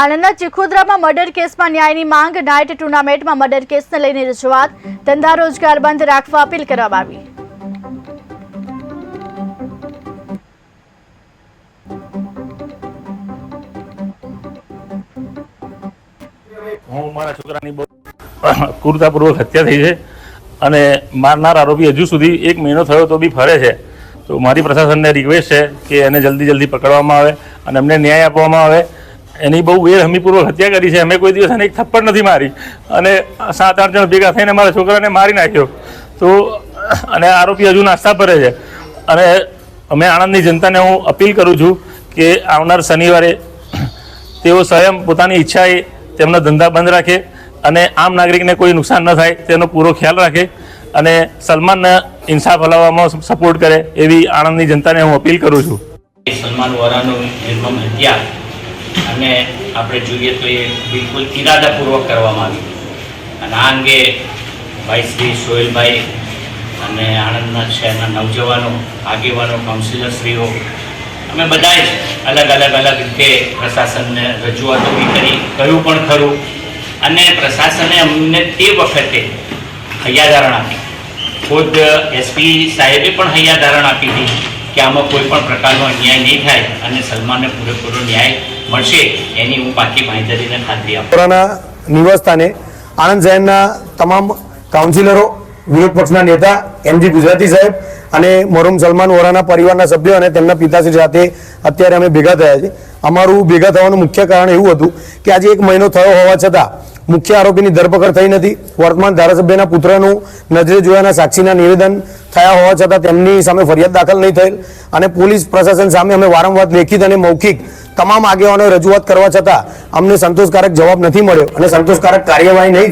આણંદના ચિખોદરામાં murder કેસમાં ન્યાયની માંગ, નાઇટ ટુર્નામેન્ટમાં મર્ડર કેસને લઈને રજૂઆત, ધંધા રોજગાર બંધ રાખવા અપીલ કરવામાં આવી. હું મારા છોકરાની બહુ ક્રૂરતાપૂર્વક હત્યા થઈ છે અને મારનાર આરોપી હજુ સુધી એક મહિનો થયો તો બી ફરે છે. તો મારી પ્રશાસનને રિક્વેસ્ટ છે કે એને જલ્દી જલ્દી પકડવામાં આવે અને એમને ન્યાય આપવામાં આવે. એની બહુ વેરહમીપૂર્વક હત્યા કરી છે. અમે કોઈ દિવસ એને એક થપ્પડ નથી મારી. અને સાત આઠ જણ ભેગા થઈને મારા છોકરાને મારી નાખ્યો. તો, અને આરોપી હજુ નાસ્તા ભરે છે. અને અમે આણંદની જનતાને હું અપીલ કરું છું કે આવનાર શનિવારે તેઓ સ્વયં પોતાની ઈચ્છાએ તેમના ધંધા બંધ રાખે અને આમ નાગરિકને કોઈ નુકસાન ન થાય તેનો પૂરો ખ્યાલ રાખે અને સલમાનને ઇન્સાફ હલાવવામાં સપોર્ટ કરે એવી આણંદની જનતાને હું અપીલ કરું છું. સલમાન વોરાનું નિર્મમ હત્યા અને આપણે જોઈએ તો એ બિલકુલ ઇરાદાપૂર્વક કરવામાં આવી અને આ અંગે ભાઈ શ્રી સોહેલભાઈ અને આણંદના શહેરના નવજવાનો, આગેવાનો, કાઉન્સિલરશ્રીઓ, અમે બધાએ અલગ અલગ અલગ રીતે પ્રશાસનને રજૂઆતો બી કરી, કહ્યું પણ ખરું. અને પ્રશાસને અમને તે વખતે હૈયાધારણ આપી. ખુદ એસપી સાહેબે પણ હૈયાધારણ આપી હતી કે આમાં કોઈ પણ પ્રકારનો અન્યાય નહીં થાય અને સલમાનને પૂરેપૂરો ન્યાય મળશે, એની હું પાકી બાંહેધરીને ખાતરી આપું. નિવાસસ્થાને આણંદ શહેરના તમામ કાઉન્સિલરો, વિરોધ પક્ષના નેતા, એમજી ગુજરાતી સાહેબ અને મરહુમ સલમાન વોરાના પરિવારના સભ્યો અને તેમના પિતાશ્રી સાથે અત્યારે અમે ભેગા થયા છે અમારું ભેગા થવાનું મુખ્ય કારણ એવું હતું કે આજે એક મહિનો થયો હોવા છતાં મુખ્ય આરોપીની ધરપકડ થઈ નથી. વર્તમાન ધારાસભ્યના પુત્રનું નજરે જોયાના સાક્ષીના નિવેદન થયા હોવા છતાં તેમની સામે ફરિયાદ દાખલ નહીં થયેલ અને પોલીસ પ્રશાસન સામે અમે વારંવાર લેખિત અને મૌખિક તમામ આગેવાનોએ રજૂઆત કરવા છતાં અમને સંતોષકારક જવાબ નથી મળ્યો અને સંતોષકારક કાર્યવાહી નહીં